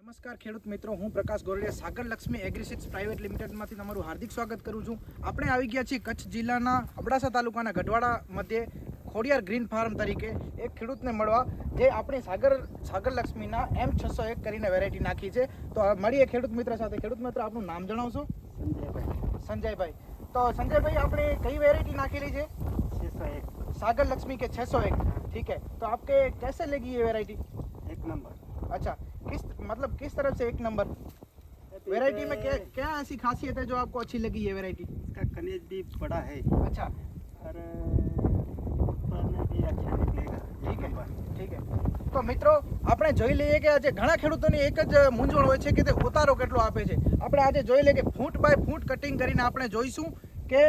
નમસ્કાર ખેડૂત મિત્રો હું પ્રકાશ ગોરડિયા સાગર લક્ષ્મી એગ્રીસિટ્સ પ્રાઇવેટ લિમિટેડમાંથી તમારું હાર્દિક સ્વાગત કરું છું. આપણે આવી ગયા છીએ કચ્છ જિલ્લાના અબડાસા તાલુકાના ગઢવાડા મધ્યે ખોડિયાર ગ્રીન ફાર્મ તરીકે એક ખેડૂતને મળવા જે આપણી સાગર સાગર લક્ષ્મીના એમ છસો એક કરીને વેરાયટી નાખી છે. તો મળીએ ખેડૂત મિત્ર સાથે. ખેડૂત મિત્ર આપનું નામ જણાવશો? સંજયભાઈ. સંજયભાઈ. તો સંજયભાઈ આપણે કઈ વેરાયટી નાખેલી છે? છસો સાગર લક્ષ્મી કે છસો એક? ઠીક હે તો આપકે કેસે લેગી એ વેરાયટી? એક નંબર. અચ્છા. मतलब किस तरफ से एक नंबर वैरायटी में क्या क्या ऐसी खासियत है जो आपको अच्छी लगी ये वैरायटी इसका खनिज भी बड़ा है अच्छा और उत्पन्न भी अच्छा निकलेगा ठीक एक है नंबर ठीक है તો મિત્રો આપણે જોઈ લઈએ કે આજે ઘણા ખેડૂતોની એક જ મૂંઝવણ હોય છે કે તે ઉતારો કેટલો આપે છે આપણે આજે જોઈ લઈએ કે ફૂટ બાય ફૂટ કટિંગ કરીને આપણે જોઈશું કે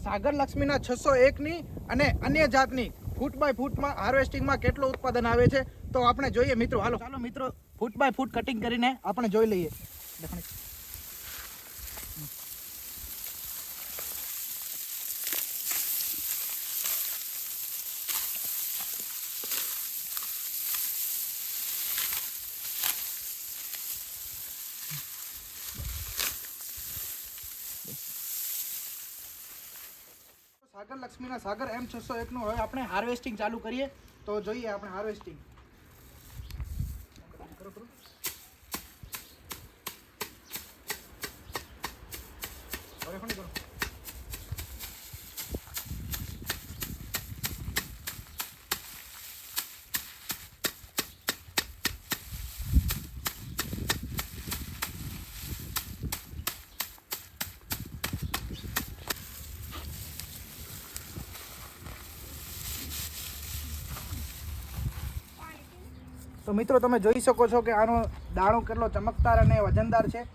સાગર લક્ષ્મીના છસો એકની અને અન્ય જાતની ફૂટ બાય ફૂટમાં હાર્વેસ્ટિંગમાં કેટલું ઉત્પાદન આવે છે તો આપણે જોઈએ મિત્રો હાલો ચાલો મિત્રો ફૂટ બાય ફૂટ કટિંગ કરીને આપણે જોઈ લઈએ દેખાણી. સાગર લક્ષ્મીના સાગર એમ છસો એકનું હવે આપણે હાર્વેસ્ટિંગ ચાલુ કરીએ તો જોઈએ આપણે હાર્વેસ્ટિંગ કરો કરો હવે કોની કરો તો મિત્રો, તમે જોઈ શકો છો કે આનો દાણો કેટલો ચમકદાર અને વજનદાર છે,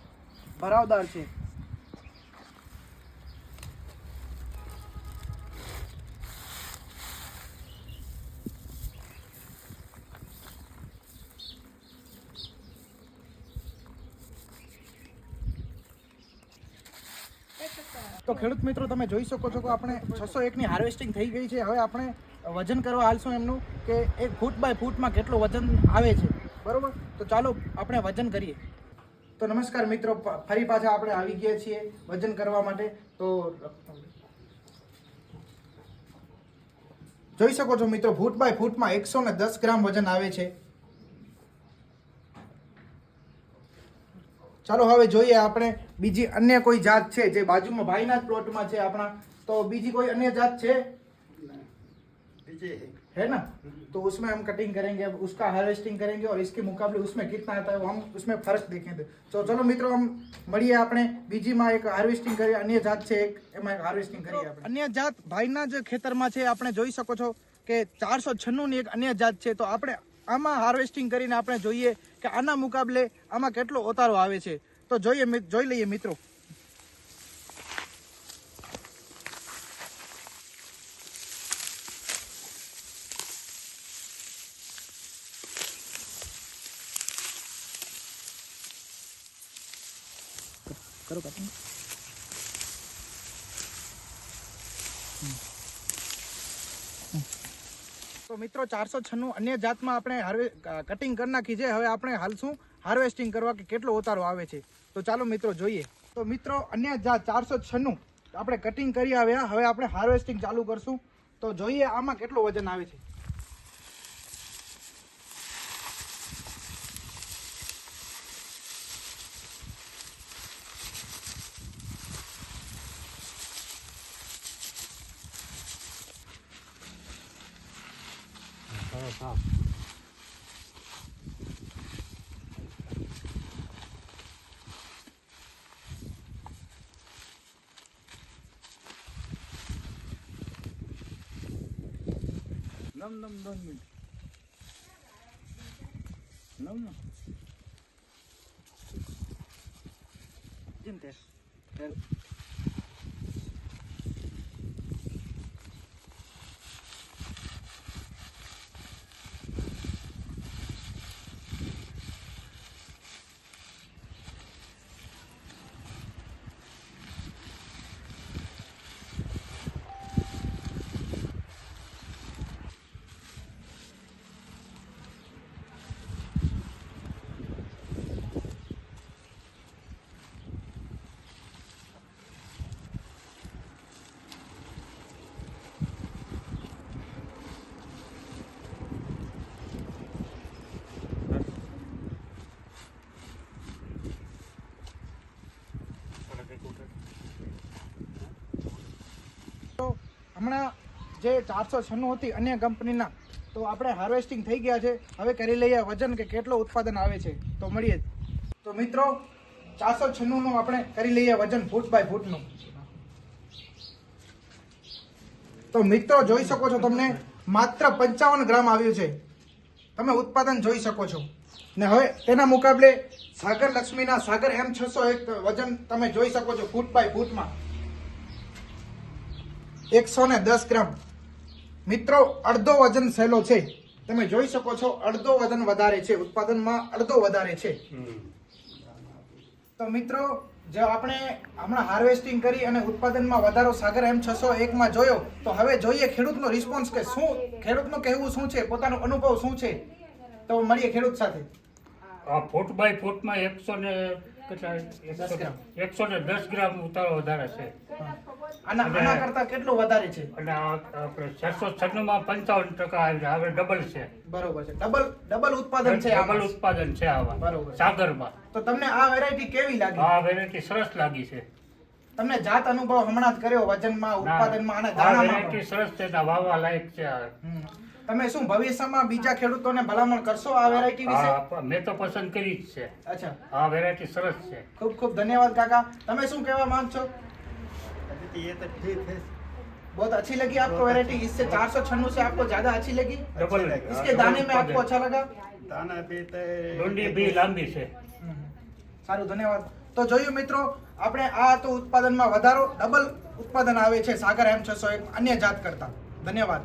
ભરાવદાર છે. તો ખેડૂત મિત્રો, તમે જોઈ શકો છો કે આપણે છસો એકની હાર્વેસ્ટિંગ થઈ ગઈ છે. હવે આપણે વજન કરવા હાલશું એમનું કે એક ફૂટ બાય ફૂટમાં કેટલું વજન આવે છે. બરાબર? તો ચાલો આપણે વજન કરીએ. તો નમસ્કાર મિત્રો ફરી પાછા આપણે આવી ગયા છીએ વજન કરવા માટે. તો જોઈ શકો છો મિત્રો ફૂટ બાય ફૂટમાં એકસો ને દસ ગ્રામ વજન આવે છે. ચાલો હવે જોઈએ આપણે બીજી અન્ય કોઈ જાત છે જે બાજુમાં ભાઈના જ પ્લોટમાં છે આપણા તો બીજી કોઈ અન્ય જાત છે विजय है है ना तो उसमें हम कटिंग करेंगे अब उसका हार्वेस्टिंग करेंगे और इसके मुकाबले उसमें कितना आता है वो हम उसमें फर्क देखेंगे तो चलो મિત્રો हम મળીએ આપણે બીજીમાં એક હાર્વેસ્ટિંગ કરીએ અન્ય જાત છે એક એમાં એક હાર્વેસ્ટિંગ કરીએ આપણે અન્ય જાત ભાઈના જ ખેતરમાં છે આપણે જોઈ શકો છો કે ચારસો છન્નું ની એક અન્ય જાત છે તો આપણે આમાં હાર્વેસ્ટિંગ કરીને આપણે જોઈએ કે આના મુકાબલે આમાં કેટલો ઓતારો આવે છે. તો જોઈએ જોઈ લઈએ મિત્રો. કરો કાપી. તો મિત્રો ચારસો છન્નું અન્ય જાતમાં આપણે હાર્વે કટિંગ કરી નાખી છે. હવે આપણે હાલ શું? હાર્વેસ્ટિંગ કરવા કે કેટલો ઉતારો આવે છે. તો ચાલો મિત્રો જોઈએ. તો મિત્રો અન્ય જાત ચારસો છન્નું આપણે કટિંગ કરી આવ્યા. હવે આપણે હાર્વેસ્ટિંગ ચાલુ કરશું. તો જોઈએ આમાં કેટલું વજન આવે છે. sağ ol. Nam nam nam. Nam nam. Gel. Gel. ચિંતે જે ચારસો છન્નું હતી અન્ય કંપનીના, તો આપણે હાર્વેસ્ટિંગ થઈ ગયા છે. હવે કરી લઈએ વજન કે કેટલો ઉત્પાદન આવે છે. તો મળીએ. તો મિત્રો, ચારસો છન્નુંનું આપણે કરી લઈએ વજન ફૂટ બાય ફૂટનું. તો મિત્રો, જોઈ શકો છો તમને, માત્ર પંચાવન ગ્રામ આવ્યું છે. તમે ઉત્પાદન જોઈ શકો છો. ને હવે તેના મુકાબલે સાગર લક્ષ્મીના સાગર એમ છસો એક વજન તમે જોઈ શકો છો ફૂટ બાય ફૂટમાં. એકસો ને દસ ગ્રામ. મિત્રો, અડધો વજન સહેલો છે. તમે જોઈ શકો છો, અડધો વજન વધારે છે. ઉત્પાદનમાં અડધો વધારે છે. તો મિત્રો, જો આપણે હમણાં હાર્વેસ્ટિંગ કરી અને ઉત્પાદનમાં વધારો સાગર એમ છસો એકમાં જોયો, તો હવે જોઈએ ખેડૂતનો રિસ્પોન્સ કે શું, ખેડૂતનું કહેવું શું છે? પોતાનો અનુભવ શું છે? તો મળીએ ખેડૂત સાથે. ફૂટ બાય ફૂટમાં એકસો ને. એકસો ને દસ ગ્રામ ઉતારો વધારે છે. આના કરતા કેટલું વધારે છે? અને આપણે છસો છન્નુંમાં પંચાવન ટકા આવી હવે ડબલ છે. બરોબર છે. ડબલ ડબલ ઉત્પાદન છે ડબલ ઉત્પાદન છે આવા. બરોબર. સાગરમાં. તો તમને આ વેરાયટી કેવી લાગી? આ વેરાયટી સરસ લાગી છે. તમને જાત અનુભવ હમણાં જ કર્યો વજનમાં ઉત્પાદનમાં અને દાણામાં સરસ છે. વાવવા લાયક છે. તમે શું ભવિષ્યમાં બીજા ખેડૂતોને ભલામણ કરશો આ વેરાયટી વિશે આ મેં તો પસંદ કરી જ છે અચ્છા આ વેરાયટી સરસ છે ખૂબ ખૂબ ધન્યવાદ काका તમે શું कहवा માંગછો अभी तो ये तो ठीक है बहुत अच्छी लगी आपको वैरायटी इससे चार सौ छन्नू से आपको ज्यादा अच्छी लगी ડબલ लगी। इसके दाने में आपको अच्छा लगा दाना भी तो ડુંડી બી લાંબી છે સારું ધન્યવાદ તો જોયું મિત્રો આપણે આ તો ઉત્પાદનમાં વધારો ડબલ ઉત્પાદન આવે છે સાગર એમ છસો એક અન્ય જાત કરતા ધન્યવાદ